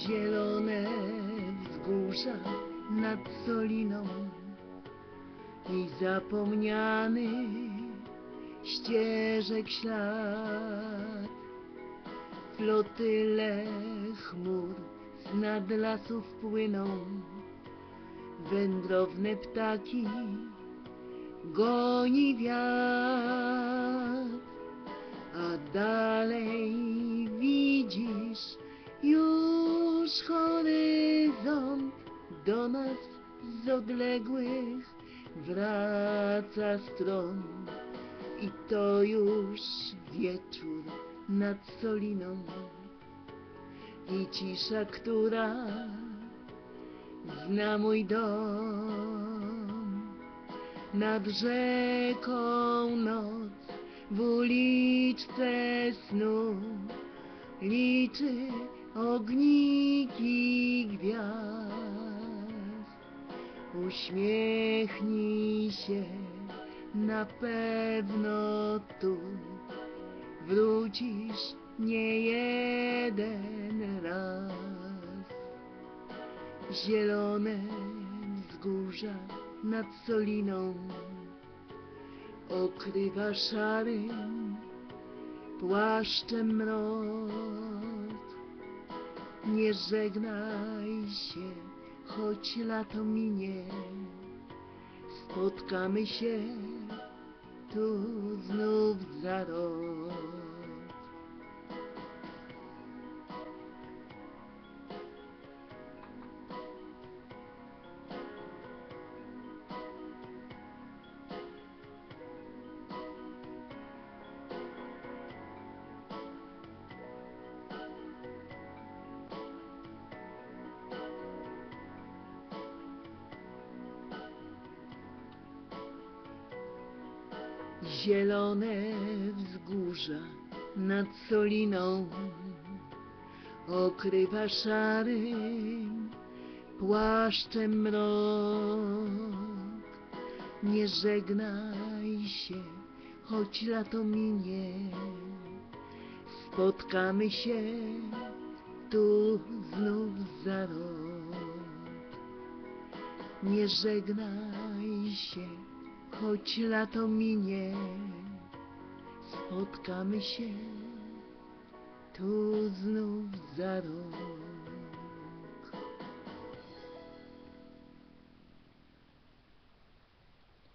Zielone wzgórza nad Soliną i zapomniany ścieżek ślad. Flotyle chmur nad lasów płyną, wędrowne ptaki goni wiatr, a dalej już horyzont do nas z odległych wraca stron. I to już wieczór nad Soliną. I cisza, która zna mój dom. Nad rzeką noc w uliczce snu liczy ogniki gwiazd. Uśmiechnij się, na pewno tu wrócisz nie jeden raz. Zielone wzgórza nad Soliną okrywa szarym płaszczem mrok. Nie żegnaj się, choć lato minie. Spotkamy się tu znów za rok. Zielone wzgórza nad Soliną okrywa szarym płaszczem mrok. Nie żegnaj się, choć lato minie. Spotkamy się tu znów za rok. Nie żegnaj się, choć lato minie. Spotkamy się tu znów za rok.